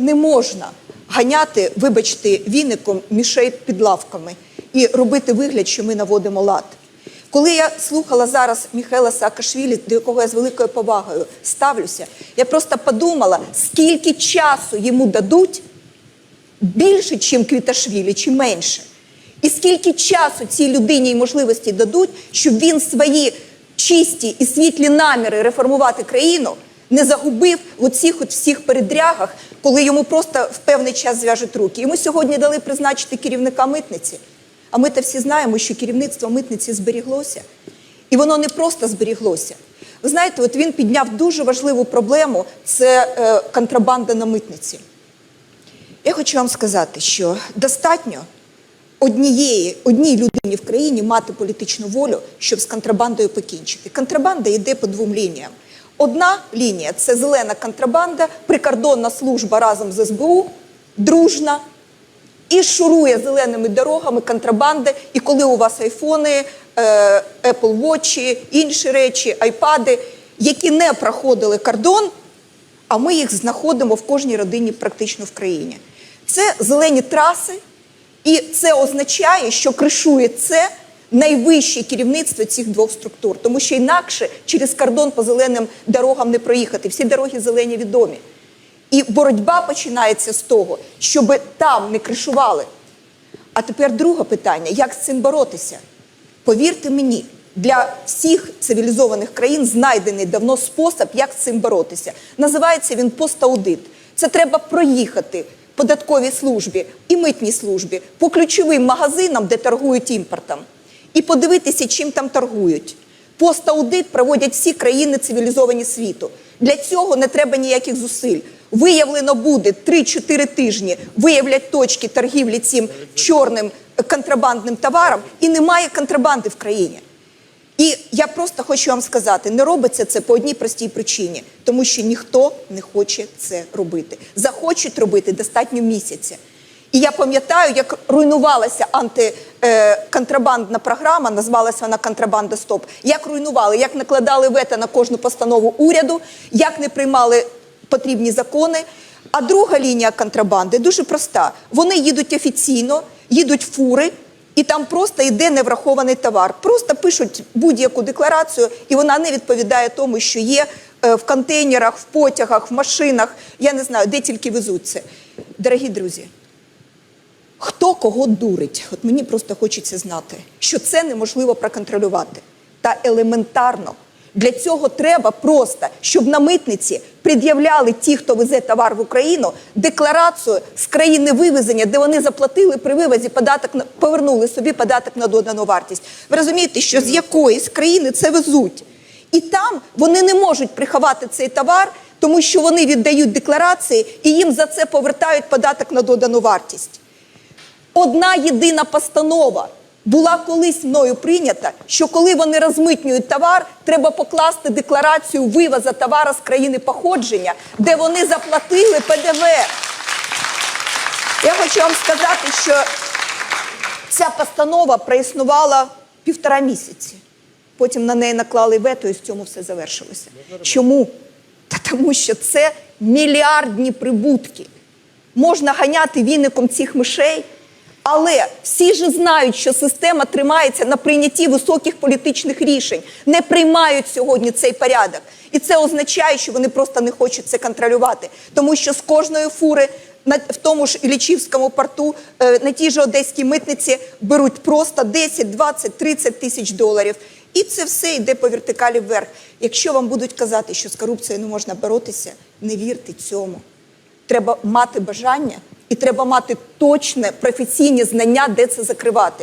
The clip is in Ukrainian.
не можна ганяти, вибачте, віником мішей під лавками і робити вигляд, що ми наводимо лад. Коли я слухала зараз Міхайла Саакашвілі, до якого я з великою повагою ставлюся, я просто подумала, скільки часу йому дадуть більше, чим Квіташвілі, чи менше. І скільки часу цій людині і можливості дадуть, щоб він свої чисті і світлі наміри реформувати країну не загубив в оцих от всіх передрягах, коли йому просто в певний час зв'яжуть руки. Йому сьогодні дали призначити керівника митниці. А ми та всі знаємо, що керівництво митниці зберіглося. І воно не просто зберіглося. Ви знаєте, от він підняв дуже важливу проблему це е, контрабанда на митниці. Я хочу вам сказати, що достатньо однієї, одній людині в країні мати політичну волю, щоб з контрабандою покінчити. Контрабанда йде по двом лініям. Одна лінія це зелена контрабанда, прикордонна служба разом з СБУ, дружна, і шурує зеленими дорогами контрабанди. І коли у вас айфони, е, Apple Watch, інші речі, айпади, які не проходили кордон, а ми їх знаходимо в кожній родині практично в країні. Це зелені траси, і це означає, що кришує це найвище керівництво цих двох структур, тому що інакше через кордон по зеленим дорогам не проїхати. Всі дороги зелені відомі. І боротьба починається з того, щоб там не кришували. А тепер друге питання: як з цим боротися? Повірте мені, для всіх цивілізованих країн знайдений давно спосіб, як з цим боротися. Називається він поstaудит. Це треба проїхати податковій службі і митній службі по ключовим магазинам, де торгують імпортом, і подивитися, чим там торгують. Пост-аудит проводять всі країни цивілізовані світу. Для цього не треба ніяких зусиль. Виявлено буде 3-4 тижні, виявлять точки торгівлі цим чорним контрабандним товаром, і немає контрабанди в країні. І я просто хочу вам сказати: не робиться це по одній простій причині, тому що ніхто не хоче це робити. Захочуть робити достатньо місяця. І я пам'ятаю, як руйнувалася антиконтрабандна програма, назвалася вона Контрабанда Стоп. Як руйнували, як накладали вето на кожну постанову уряду, як не приймали потрібні закони. А друга лінія контрабанди дуже проста. Вони їдуть офіційно, їдуть фури, і там просто йде неврахований товар. Просто пишуть будь-яку декларацію, і вона не відповідає тому, що є е, в контейнерах, в потягах, в машинах. Я не знаю, де тільки везуть це. Дорогі друзі, хто кого дурить? От мені просто хочеться знати, що це неможливо проконтролювати. Та елементарно. Для цього треба просто, щоб на митниці пред'являли ті, хто везе товар в Україну, декларацію з країни вивезення, де вони заплатили при вивозі податок повернули собі податок на додану вартість. Ви розумієте, що з якоїсь країни це везуть, і там вони не можуть приховати цей товар, тому що вони віддають декларації і їм за це повертають податок на додану вартість. Одна єдина постанова була колись мною прийнята, що коли вони розмитнюють товар, треба покласти декларацію вивоза товара з країни походження, де вони заплатили ПДВ. Я хочу вам сказати, що ця постанова проіснувала півтора місяці. Потім на неї наклали вето, і з цьому все завершилося. Чому? Та тому що це мільярдні прибутки. Можна ганяти віником цих мишей, але всі ж знають, що система тримається на прийнятті високих політичних рішень, не приймають сьогодні цей порядок. І це означає, що вони просто не хочуть це контролювати, тому що з кожної фури на в тому ж Ілічівському порту е, на тій же одеській митниці беруть просто 10, 20, 30 тисяч доларів. І це все йде по вертикалі вверх. Якщо вам будуть казати, що з корупцією не можна боротися, не вірте цьому. Треба мати бажання і треба мати точне професійні знання, де це закривати.